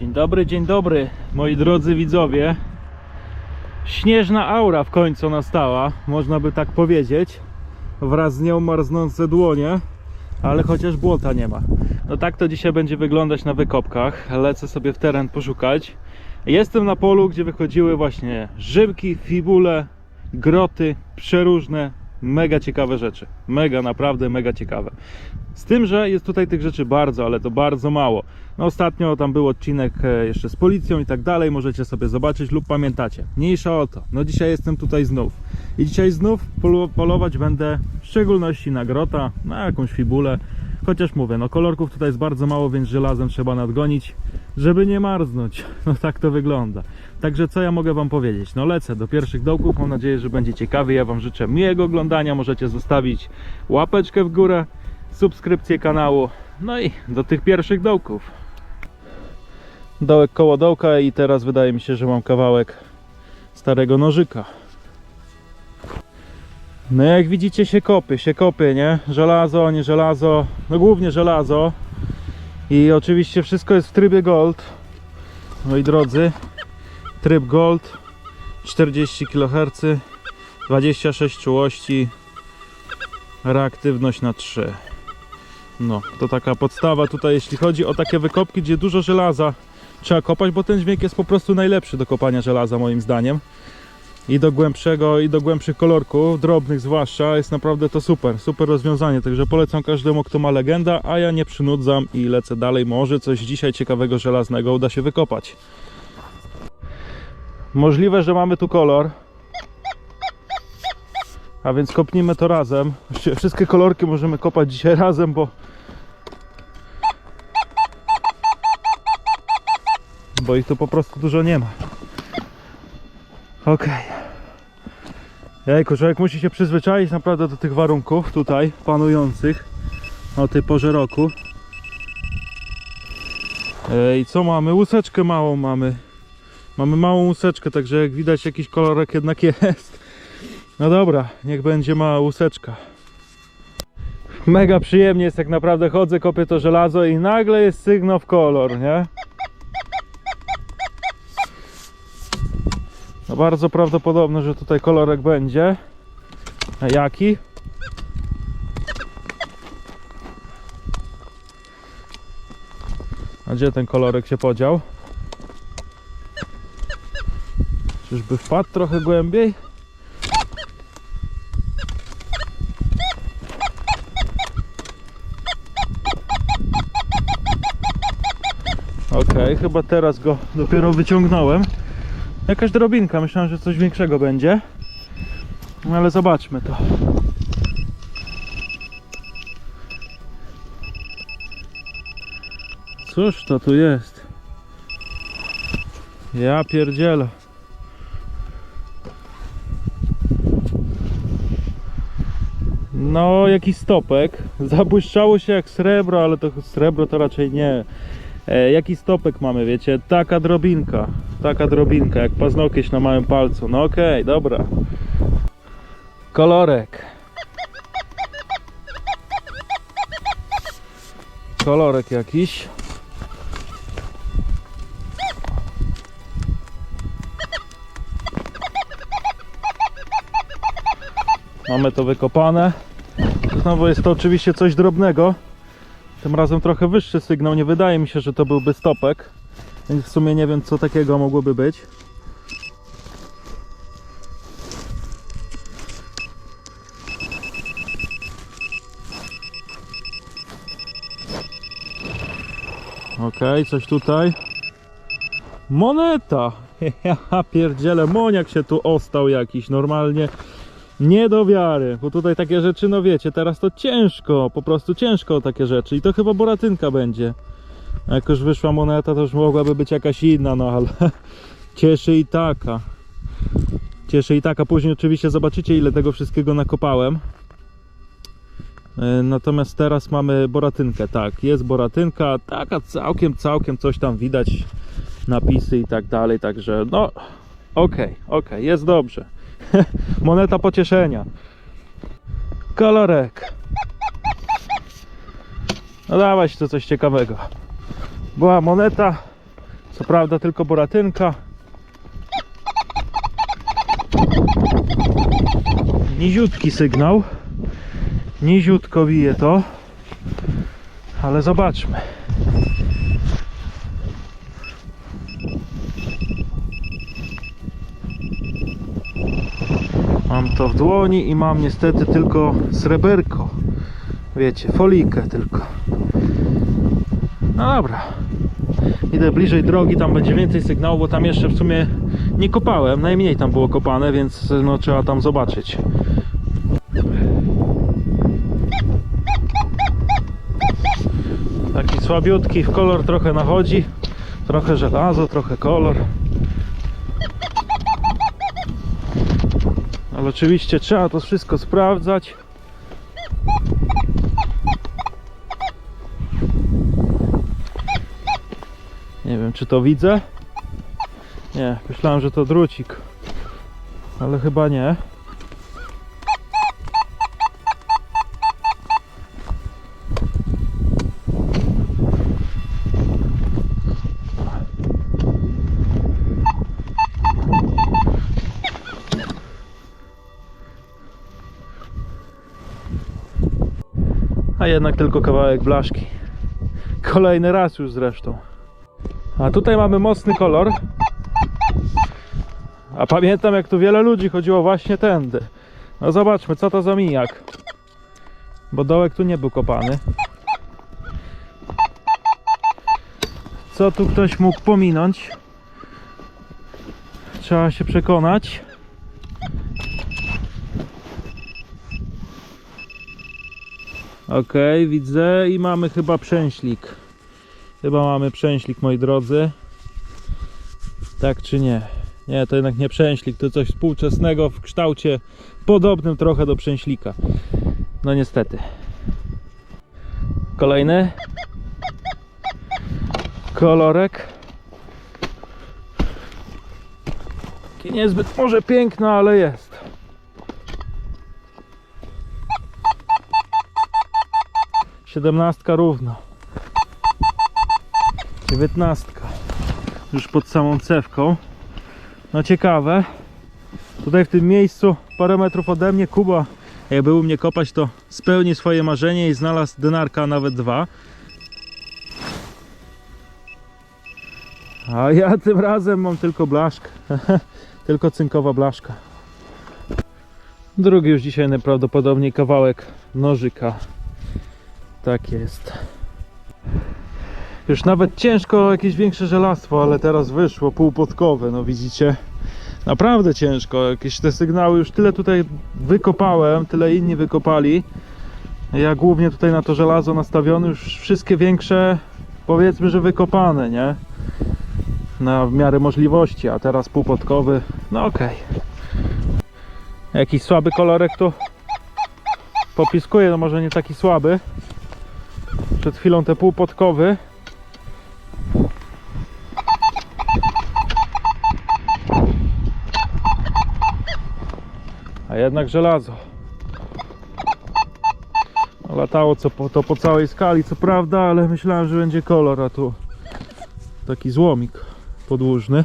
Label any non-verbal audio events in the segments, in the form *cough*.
Dzień dobry, dzień dobry, moi drodzy widzowie. Śnieżna aura w końcu nastała, można by tak powiedzieć. Wraz z nią marznące dłonie, ale chociaż błota nie ma. No tak to dzisiaj będzie wyglądać na wykopkach. Lecę sobie w teren poszukać. Jestem na polu, gdzie wychodziły właśnie żybki, fibule, groty, przeróżne, mega ciekawe rzeczy. Mega, naprawdę mega ciekawe. Z tym, że jest tutaj tych rzeczy bardzo, ale to bardzo mało. No ostatnio tam był odcinek e, jeszcze z policją i tak dalej, możecie sobie zobaczyć lub pamiętacie. Mniejsza o to. No dzisiaj jestem tutaj znów. I dzisiaj znów polować będę w szczególności na grota, na jakąś fibulę. Chociaż mówię, no kolorków tutaj jest bardzo mało, więc żelazem trzeba nadgonić, żeby nie marznąć. *laughs* No tak to wygląda. Także co ja mogę wam powiedzieć? No lecę do pierwszych dołków, mam nadzieję, że będzie ciekawy. Ja wam życzę miłego oglądania. Możecie zostawić łapeczkę w górę, subskrypcję kanału. No i do tych pierwszych dołków. Dołek koło dołka i teraz wydaje mi się, że mam kawałek starego nożyka. No jak widzicie się kopy, się kopy, nie? Żelazo, nie żelazo, no głównie żelazo. I oczywiście wszystko jest w trybie gold. Moi drodzy, tryb gold 40 kHz 26 czułości reaktywność na 3 no to taka podstawa tutaj jeśli chodzi o takie wykopki gdzie dużo żelaza trzeba kopać bo ten dźwięk jest po prostu najlepszy do kopania żelaza moim zdaniem. I do głębszego i do głębszych kolorków drobnych zwłaszcza jest naprawdę to super super rozwiązanie. Także polecam każdemu kto ma legenda a ja nie przynudzam i lecę dalej. Może coś dzisiaj ciekawego żelaznego uda się wykopać Możliwe, że mamy tu kolor. A więc kopnijmy to razem. Wszystkie kolorki możemy kopać dzisiaj razem, bo bo ich tu po prostu dużo nie ma. Okej. Jejku, człowiek musi się przyzwyczaić naprawdę do tych warunków tutaj panujących o tej porze roku. Ej, co mamy? Łuseczkę małą mamy. Mamy małą łuseczkę, także jak widać jakiś kolorek jednak jest. No dobra, niech będzie mała łuseczka. Mega przyjemnie jest jak naprawdę chodzę, kopię to żelazo i nagle jest sygnał w kolor, nie? No bardzo prawdopodobne, że tutaj kolorek będzie. A jaki? A gdzie ten kolorek się podział? Czyżby wpadł trochę głębiej? Okej, chyba teraz go dopiero wyciągnąłem. Jakaś drobinka, myślałem, że coś większego będzie. No ale zobaczmy to. Cóż to tu jest? Ja pierdzielę. No, jakiś stopek. Zabłyszczało się jak srebro, ale to srebro to raczej nie. E, jaki stopek mamy, wiecie? Taka drobinka. Taka drobinka, jak paznokieć na małym palcu. No okej, dobra. Kolorek. Kolorek jakiś. Mamy to wykopane. Znowu jest to oczywiście coś drobnego. Tym razem trochę wyższy sygnał. Nie wydaje mi się, że to byłby stopek. Więc w sumie nie wiem, co takiego mogłoby być. Okej, coś tutaj. Moneta! *laughs* Ja pierdzielę, moniak się tu ostał jakiś normalnie. Nie do wiary, bo tutaj takie rzeczy, no wiecie, teraz to ciężko, po prostu ciężko takie rzeczy i to chyba boratynka będzie. Jak już wyszła moneta, to już mogłaby być jakaś inna, no ale *laughs* cieszy i taka. Cieszy i taka. Później oczywiście zobaczycie, ile tego wszystkiego nakopałem. E, Natomiast teraz mamy boratynkę, tak, jest boratynka, taka całkiem, całkiem coś tam widać, napisy i tak dalej, także no, okej, okej, jest dobrze. *laughs* Moneta pocieszenia. Kolorek. No dawaj tu coś ciekawego. Była moneta, Co prawda tylko boratynka. Niziutki sygnał. Niziutko bije to. Ale zobaczmy. Mam to w dłoni i mam niestety tylko sreberko. Wiecie, folikę tylko. No dobra. Idę bliżej drogi, tam będzie więcej sygnału, bo tam jeszcze w sumie nie kopałem. Najmniej tam było kopane, więc no trzeba tam zobaczyć. Taki słabiutki, w kolor trochę nachodzi. Trochę żelazo, trochę kolor. Ale oczywiście trzeba to wszystko sprawdzać. Nie wiem, czy to widzę. Nie, myślałem, że to drucik. Ale chyba nie. A jednak tylko kawałek blaszki. Kolejny raz już zresztą. A tutaj mamy mocny kolor. A pamiętam jak tu wiele ludzi chodziło właśnie tędy. No zobaczmy co to za mijak. Bo dołek tu nie był kopany. Co tu ktoś mógł pominąć? Trzeba się przekonać. Okej, widzę i mamy chyba przęślik. Chyba mamy przęślik, moi drodzy. Tak czy nie? Nie, to jednak nie przęślik, to coś współczesnego w kształcie podobnym trochę do przęślika. No niestety. Kolejny. Kolorek. Taki niezbyt może piękny, ale jest. Siedemnastka równo. Dziewiętnastka. Już pod samą cewką. No ciekawe. Tutaj w tym miejscu parę metrów ode mnie Kuba jakby u mnie kopać to spełni swoje marzenie i znalazł denarka nawet dwa. A ja tym razem mam tylko blaszkę. *laughs* tylko cynkowa blaszka. Drugi już dzisiaj najprawdopodobniej kawałek nożyka. Tak jest. Już nawet ciężko jakieś większe żelastwo, ale teraz wyszło półpodkowe, no widzicie. Naprawdę ciężko, jakieś te sygnały już tyle tutaj wykopałem, tyle inni wykopali. Ja głównie tutaj na to żelazo nastawiony, już wszystkie większe powiedzmy, że wykopane, nie? Na w miarę możliwości, a teraz półpodkowy, no okej. Jakiś słaby kolorek tu popiskuje, no może nie taki słaby. Przed chwilą te półpodkowy. A jednak żelazo. Latało co po, to po całej skali, co prawda, ale myślałem, że będzie kolor, a tu taki złomik podłużny.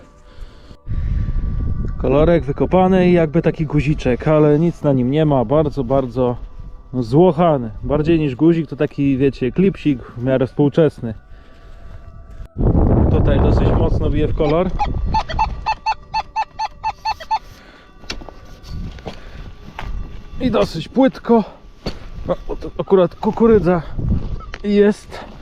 Kolorek wykopany i jakby taki guziczek, ale nic na nim nie ma. Bardzo, bardzo złochany. Bardziej niż guzik to taki, wiecie, klipsik w miarę współczesny. Tutaj dosyć mocno bije w kolor. I dosyć płytko. No, akurat kukurydza jest.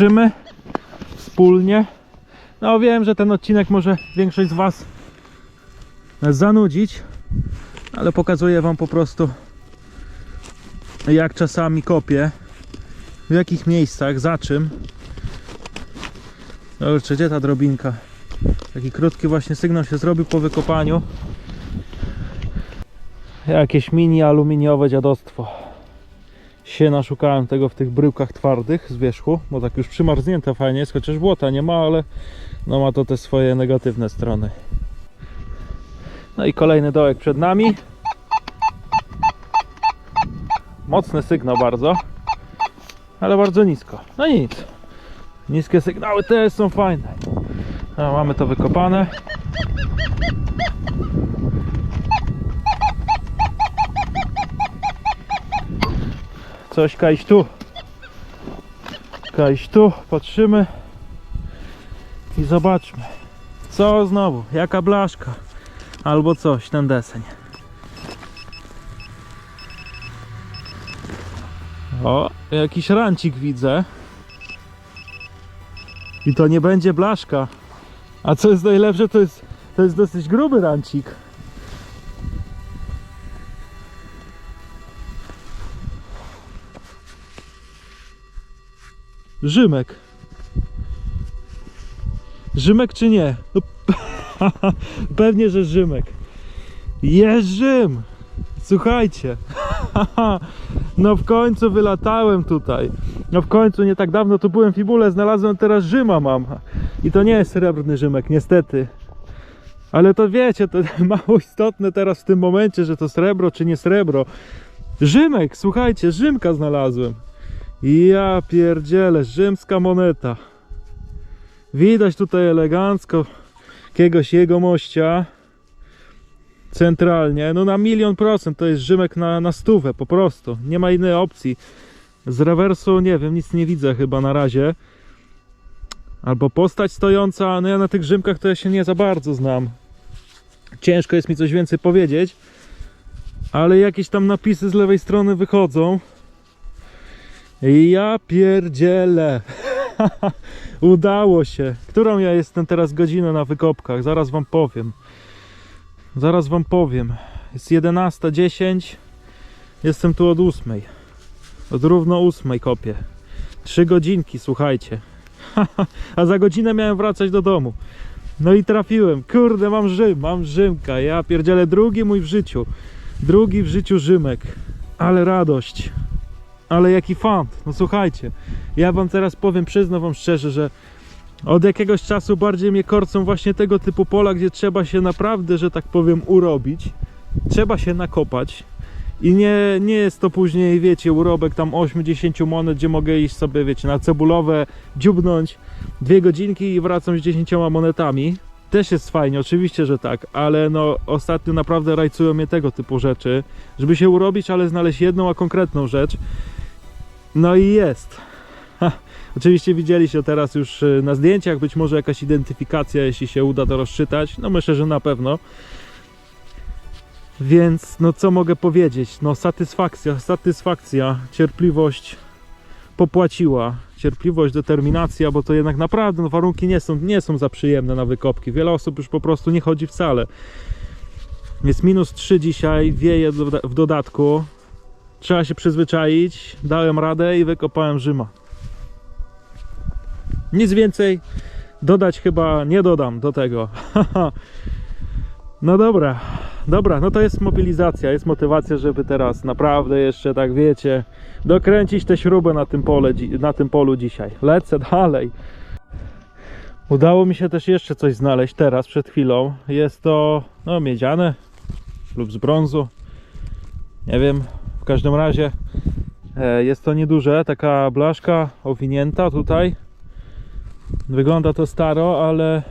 Patrzymy wspólnie. No wiem, że ten odcinek może większość z Was zanudzić, ale pokazuję Wam po prostu jak czasami kopię, w jakich miejscach, za czym. Dobrze, gdzie ta drobinka? Taki krótki właśnie sygnał się zrobił po wykopaniu. Jakieś mini aluminiowe dziadostwo. Się naszukałem tego w tych bryłkach twardych z wierzchu, bo tak już przymarznięte fajnie jest, chociaż błota nie ma, ale no ma to te swoje negatywne strony. No i kolejny dołek przed nami. Mocny sygnał bardzo, ale bardzo nisko. No nic. Niskie sygnały też są fajne. No, mamy to wykopane. Coś kajś tu. Kajś tu, patrzymy i zobaczmy. Co znowu? Jaka blaszka? Albo coś, ten deseń. O, jakiś rancik widzę. I to nie będzie blaszka. A co jest najlepsze, to jest, to jest dosyć gruby rancik. Rzymek. Rzymek czy nie? No, *laughs* pewnie, że Rzymek. Jest Rzym! Słuchajcie. *laughs* No w końcu wylatałem tutaj. No w końcu nie tak dawno tu byłem w Fibule, znalazłem teraz Rzyma mam. I to nie jest srebrny Rzymek, niestety. Ale to wiecie, to *laughs* mało istotne teraz w tym momencie, że to srebro czy nie srebro. Rzymek, słuchajcie, Rzymka znalazłem. Ja pierdzielę, rzymska moneta. Widać tutaj elegancko jakiegoś jego mościa. Centralnie, no na milion procent to jest Rzymek na, na stówę po prostu. Nie ma innej opcji. Z rewersu nie wiem, nic nie widzę chyba na razie. Albo postać stojąca, no ja na tych Rzymkach to ja się nie za bardzo znam. Ciężko jest mi coś więcej powiedzieć. Ale jakieś tam napisy z lewej strony wychodzą. Ja pierdzielę. *laughs* Udało się. Którą ja jestem teraz godzinę na wykopkach? Zaraz wam powiem. Zaraz wam powiem. Jest 11.10. Jestem tu od 8. Od równo 8 kopię. Trzy godzinki, słuchajcie. *laughs* A za godzinę miałem wracać do domu. No i trafiłem. Kurde, mam Rzym, mam Rzymka. Ja pierdzielę drugi mój w życiu. Drugi w życiu Rzymek. Ale radość. Ale jaki fant. No słuchajcie, ja wam teraz powiem, przyznam wam szczerze, że od jakiegoś czasu bardziej mnie korcą właśnie tego typu pola, gdzie trzeba się naprawdę, że tak powiem, urobić. Trzeba się nakopać. I nie, nie jest to później, wiecie, urobek tam 8-10 monet, gdzie mogę iść sobie, wiecie, na cebulowe, dziubnąć dwie godzinki i wracam z 10 monetami. Też jest fajnie, oczywiście, że tak, ale no ostatnio naprawdę rajcują mnie tego typu rzeczy, żeby się urobić, ale znaleźć jedną, a konkretną rzecz. No i jest. Ha, oczywiście widzieliście teraz już y, na zdjęciach, być może jakaś identyfikacja, jeśli się uda to rozczytać. No myślę, że na pewno. Więc no co mogę powiedzieć? No satysfakcja, satysfakcja, cierpliwość popłaciła. Cierpliwość, determinacja, bo to jednak naprawdę no, warunki nie są, nie są za przyjemne na wykopki. Wiele osób już po prostu nie chodzi wcale. Jest minus 3 dzisiaj, wieje w dodatku. Trzeba się przyzwyczaić. Dałem radę i wykopałem Rzyma. Nic więcej dodać chyba nie dodam do tego. *laughs* no dobra, dobra, no to jest mobilizacja, jest motywacja, żeby teraz naprawdę jeszcze tak wiecie, dokręcić tę śrubę na tym, pole, na tym polu dzisiaj. Lecę dalej. Udało mi się też jeszcze coś znaleźć teraz, przed chwilą. Jest to no, miedziane lub z brązu. Nie wiem, każdym razie e, jest to nieduże, taka blaszka owinięta tutaj. Wygląda to staro, ale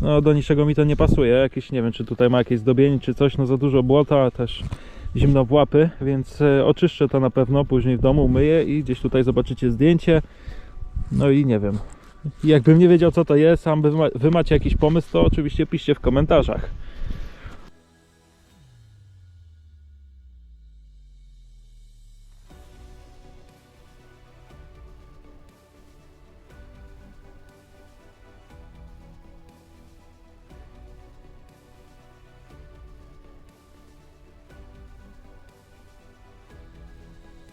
no, do niczego mi to nie pasuje. Jakieś, nie wiem, czy tutaj ma jakieś zdobienie, czy coś, no za dużo błota, też zimno w łapy, więc e, oczyszczę to na pewno później w domu, umyję i gdzieś tutaj zobaczycie zdjęcie. No i nie wiem. Jakbym nie wiedział co to jest, ma- wy macie jakiś pomysł, to oczywiście piszcie w komentarzach.